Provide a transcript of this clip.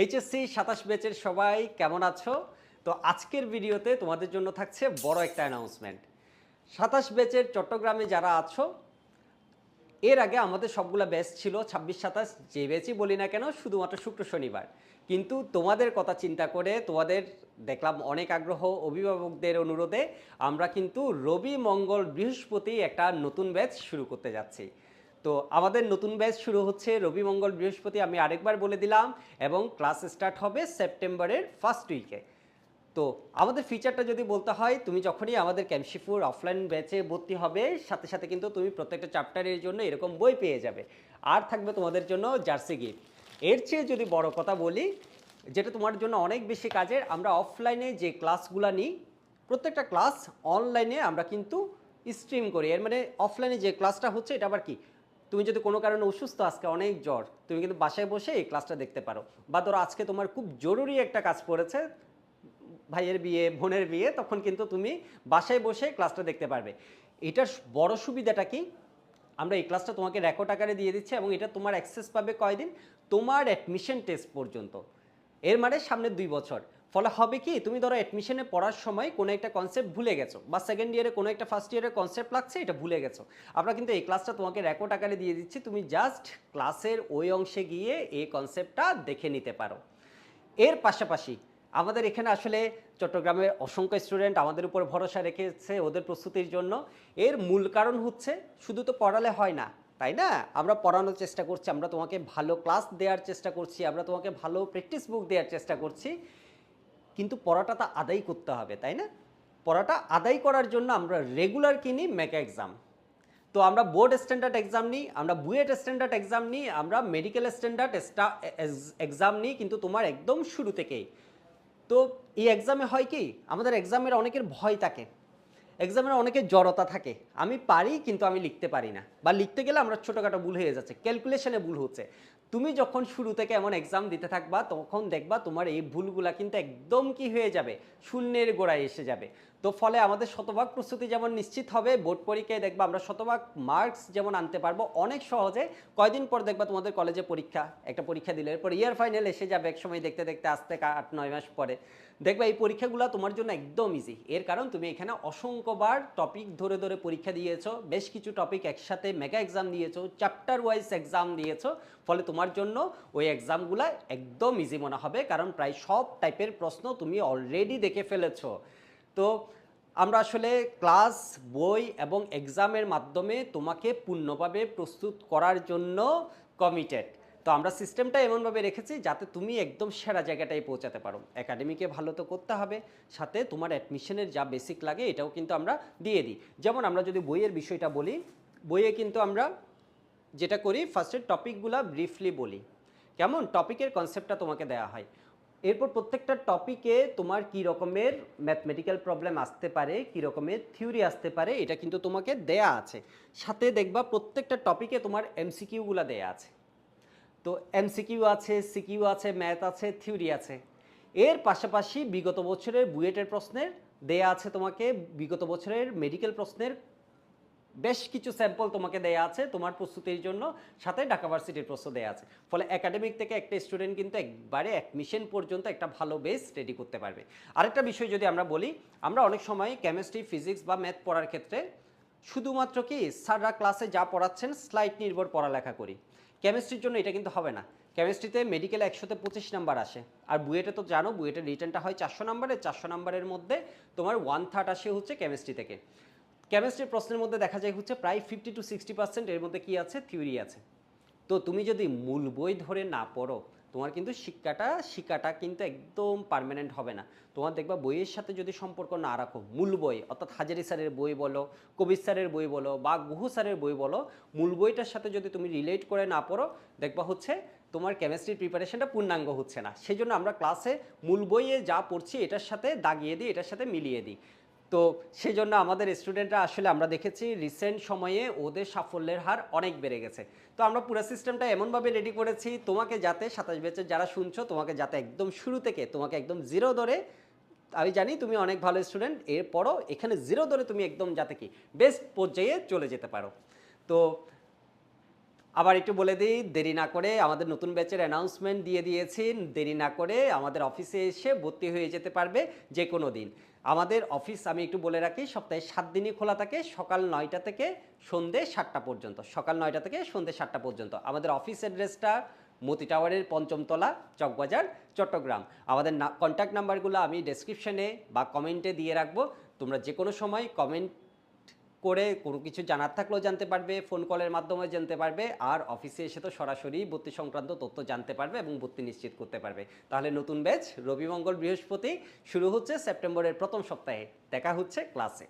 HSC সাতাশ ব্যাচের সবাই কেমন আছো? তো আজকের ভিডিওতে তোমাদের জন্য থাকছে বড় একটা অ্যানাউন্সমেন্ট সাতাশ ব্যাচের চট্টগ্রামে যারা আছো, এর আগে আমাদের সবগুলা ব্যাচ ছিল ছাব্বিশ সাতাশ, যে ব্যাচই বলি না কেন, শুধুমাত্র শুক্র শনিবার। কিন্তু তোমাদের কথা চিন্তা করে তোমাদের দেখলাম অনেক আগ্রহ অভিভাবকদের অনুরোধে আমরা কিন্তু রবি মঙ্গল বৃহস্পতি একটা নতুন ব্যাচ শুরু করতে যাচ্ছি। তো আমাদের নতুন ব্যাচ শুরু হচ্ছে রবি মঙ্গল বৃহস্পতি, আমি আরেকবার বলে দিলাম, এবং ক্লাস স্টার্ট হবে সেপ্টেম্বরের ফার্স্ট উইকে তো আমাদের ফিচারটা যদি বলতে হয়, তুমি যখনই আমাদের ক্যামশিপুর অফলাইন ব্যাচে ভর্তি হবে, সাথে সাথে কিন্তু তুমি প্রত্যেকটা চ্যাপ্টারের জন্য এরকম বই পেয়ে যাবে। আর থাকবে তোমাদের জন্য জার্সি গিফট এর চেয়ে যদি বড় কথা বলি, যেটা তোমার জন্য অনেক বেশি কাজের, আমরা অফলাইনে যে ক্লাসগুলো নিই, প্রত্যেকটা ক্লাস অনলাইনে আমরা কিন্তু স্ট্রিম করি। এর মানে অফলাইনে যে ক্লাসটা হচ্ছে, এটা আবার কি? তুমি যদি কোনো কারণে অসুস্থ, আজকে অনেক জ্বর, তুমি কিন্তু বাসায় বসে এই ক্লাসটা দেখতে পারো। বা ধরো আজকে তোমার খুব জরুরি একটা কাজ পড়েছে, ভাইয়ের বিয়ে, বোনের বিয়ে, তখন কিন্তু তুমি বাসায় বসে ক্লাসটা দেখতে পারবে। এটার বড় সুবিধাটা কি? আমরা এই ক্লাসটা তোমাকে রেকর্ড আকারে দিয়ে দিচ্ছি এবং এটা তোমার অ্যাক্সেস পাবে কয়দিন? তোমার অ্যাডমিশন টেস্ট পর্যন্ত। এর মানে সামনে দুই বছর। ফলে হবে কি? তুমি ধরো অ্যাডমিশনে পড়ার সময় কোনো একটা কনসেপ্ট ভুলে গেছো বা সেকেন্ড ইয়ারে কোনো একটা ফার্স্ট ইয়ারের কনসেপ্ট লাগছে, এটা ভুলে গেছো। আমরা কিন্তু এই ক্লাসটা তোমাকে রেকর্ড আকারে দিয়ে দিচ্ছি, তুমি জাস্ট ক্লাসের ওই অংশে গিয়ে এই কনসেপ্টটা দেখে নিতে পারো। এর পাশাপাশি আমাদের এখানে আসলে চট্টগ্রামের অসংখ্য স্টুডেন্ট আমাদের উপর ভরসা রেখেছে ওদের প্রস্তুতির জন্য। এর মূল কারণ হচ্ছে শুধু তো পড়ালে হয় না, তাই না? আমরা পড়ানোর চেষ্টা করছি, আমরা তোমাকে ভালো ক্লাস দেওয়ার চেষ্টা করছি, আমরা তোমাকে ভালো প্র্যাকটিস বুক দেওয়ার চেষ্টা করছি। কিন্তু পড়াটা তো আদায় করতে হবে, তাই না? পড়াটা আদায় করার জন্য আমরা রেগুলার কিনি মেকা এক্সাম তো আমরা বোর্ড স্ট্যান্ডার্ড এক্সাম নিই, আমরা বুয়েট স্ট্যান্ডার্ড এক্সাম নিই, আমরা মেডিকেল স্ট্যান্ডার্ড এক্সাম নিই, কিন্তু তোমার একদম শুরু থেকেই। তো এই এক্সামে হয় কি? আমাদের এক্সামের অনেকের ভয় থাকে। এক্সামের অনেকের জড়তা থাকে। আমি পারি, কিন্তু আমি লিখতে পারি না। বা লিখতে গেলে আমরা ছোটোখাটো ভুল হয়ে যাচ্ছে। ক্যালকুলেশনে ভুল হচ্ছে। তুমি যখন শুরু থেকে এমন এক্সাম দিতে থাকবা, তখন দেখবা তোমার এই ভুলগুলা কিন্তু একদম কি হয়ে যাবে? শূন্যের গোড়ায় এসে যাবে। তো ফলে আমাদের শতভাগ প্রস্তুতি যেমন নিশ্চিত হবে, বোর্ড পরীক্ষায় দেখবা আমরা শতভাগ মার্কস যেমন আনতে পারব, অনেক সহজে কয়দিন পর দেখবা তোমাদের কলেজে পরীক্ষা, একটা পরীক্ষা দিলে। এরপর ইয়ার ফাইনাল এসে যাবে এক সময় দেখতে দেখতে আসতে আট, নয় মাস পরে। দেখবা এই পরীক্ষাগুলো তোমার জন্য একদম ইজি এর কারণ তুমি এখানে অসংখ্যবার টপিক ধরে ধরে পরীক্ষা দিয়েছ, বেশ কিছু টপিক একসাথে মেগা এক্সাম দিয়েছ চ্যাপ্টার ওয়াইজ এক্সাম দিয়েছ, ফলে তোমার জন্য ওই এক্সামগুলো একদম ইজি মনে হবে, কারণ প্রায় সব টাইপের প্রশ্ন তুমি অলরেডি দেখে ফেলেছো। তো আমরা আসলে ক্লাস, বই এবং এক্সামের মাধ্যমে তোমাকে পূর্ণভাবে প্রস্তুত করার জন্য কমিটেড তো আমরা সিস্টেমটা এমনভাবে রেখেছি যাতে তুমি একদম সেরা জায়গাটায় পৌঁছাতে পারো। একাডেমিকে ভালো তো করতে হবে, সাথে তোমার অ্যাডমিশনের যা বেসিক লাগে এটাও কিন্তু আমরা দিয়ে দিই। যেমন আমরা যদি বইয়ের বিষয়টা বলি, বইয়ে কিন্তু আমরা যেটা করি ফার্স্টের টপিকগুলো ব্রিফলি বলি। কেমন? টপিকের কনসেপ্টটা তোমাকে দেওয়া হয়। এরপর প্রত্যেকটা টপিকে তোমার কি রকমের ম্যাথমেটিক্যাল প্রবলেম আসতে পারে, কি রকমের থিওরি আসতে পারে, এটা কিন্তু তোমাকে দেয়া আছে। সাথে দেখবা প্রত্যেকটা টপিকে তোমার এমসিকিউগুলো দেয়া আছে। তো এমসিকিউ আছে সিকিউ আছে ম্যাথ আছে থিওরি আছে। এর পাশাপাশি বিগত বছরের বুয়েটের প্রশ্নের দেয়া আছে তোমাকে, বিগত বছরের মেডিকেল প্রশ্নের বেশ কিছু স্যাম্পল তোমাকে দেয়া আছে তোমার প্রস্তুতির জন্য, সাথে ঢাকা ভার্সিটির প্রশ্ন দেয়া আছে। ফলে একাডেমিক থেকে একটা স্টুডেন্ট কিন্তু একবারে অ্যাডমিশন পর্যন্ত একটা ভালো বেস রেডি করতে পারবে। আরেকটা বিষয় যদি আমরা বলি, আমরা অনেক সময় কেমিস্ট্রি ফিজিক্স বা ম্যাথ পড়ার ক্ষেত্রে শুধুমাত্র কি স্যাররা ক্লাসে যা পড়াচ্ছেন স্লাইড নির্ভর পড়ালেখা করি। কেমিস্ট্রির জন্য এটা কিন্তু হবে না। কেমিস্ট্রিতে মেডিকেল একশোতে পঁচিশ নাম্বার আসে। আর বুয়েটে তো জানো, বুয়েটের রিটার্নটা হয় চারশো নাম্বারে। চারশো নাম্বারের মধ্যে তোমার ওয়ান থার্ড আসে হচ্ছে কেমিস্ট্রি থেকে। কেমিস্ট্রির প্রশ্নের মধ্যে দেখা যায় হচ্ছে প্রায় ফিফটি টু সিক্সটি পার্সেন্ট এর মধ্যে কি আছে? থিওরি আছে। তো তুমি যদি মূল বই ধরে না পড়ো, তোমার কিন্তু শিক্ষাটা শিক্ষাটা কিন্তু একদম পার্মানেন্ট হবে না। তোমার দেখবা বইয়ের সাথে যদি সম্পর্ক না রাখো, মূল বই, অর্থাৎ হাজারি স্যারের বই বলো, কবির স্যারের বই বলো, বা গুহু স্যারের বই বলো, মূল বইটার সাথে যদি তুমি রিলেট করে না পড়ো, দেখবা হচ্ছে তোমার কেমিস্ট্রির প্রিপারেশনটা পূর্ণাঙ্গ হচ্ছে না। সেই জন্য আমরা ক্লাসে মূল বইয়ে যা পড়ছি, এটার সাথে দাগিয়ে দিই, এটার সাথে মিলিয়ে দিই। তো সেই জন্য আমাদের স্টুডেন্টরা আসলে আমরা দেখেছি রিসেন্ট সময়ে ওদের সাফল্যের হার অনেক বেড়ে গেছে। তো আমরা পুরো সিস্টেমটা এমনভাবে রেডি করেছি, তোমাকে যাতে সাতাশ বেচের যারা শুনছো, তোমাকে যাতে একদম শুরু থেকে, তোমাকে একদম জিরো ধরে, আমি জানি তুমি অনেক ভালো স্টুডেন্ট এরপরও এখানে জিরো ধরে তুমি একদম যাতে কি বেস্ট পর্যায়ে চলে যেতে পারো। তো আবার একটু বলে দিই, দেরি না করে আমাদের নতুন ব্যাচের অ্যানাউন্সমেন্ট দিয়ে দিয়েছি। দেরি না করে আমাদের অফিসে এসে ভর্তি হয়ে যেতে পারবে যে কোনো দিন। আমাদের অফিস আমি একটু বলে রাখি, সপ্তাহে সাত দিনই খোলা থাকে, সকাল নয়টা থেকে সন্ধে সাতটা পর্যন্ত। সকাল নয়টা থেকে সন্ধে সাতটা পর্যন্ত। আমাদের অফিস অ্যাড্রেসটা মতি টাওয়ারের পঞ্চমতলা চকবাজার, চট্টগ্রাম। আমাদের না কন্ট্যাক্ট নাম্বারগুলো আমি ডেসক্রিপশনে বা কমেন্টে দিয়ে রাখব। তোমরা যে কোনো সময় কমেন্ট করে কোনো কিছু জানার থাকলেও জানতে পারবে ফোন কলের মাধ্যমে জানতে পারবে, আর অফিসে এসে তো সরাসরি ভর্তি সংক্রান্ত তথ্য জানতে পারবে এবং ভর্তি নিশ্চিত করতে পারবে। তাহলে নতুন ব্যাচ রবি মঙ্গল বৃহস্পতি শুরু হচ্ছে সেপ্টেম্বরের প্রথম সপ্তাহে। দেখা হচ্ছে ক্লাসে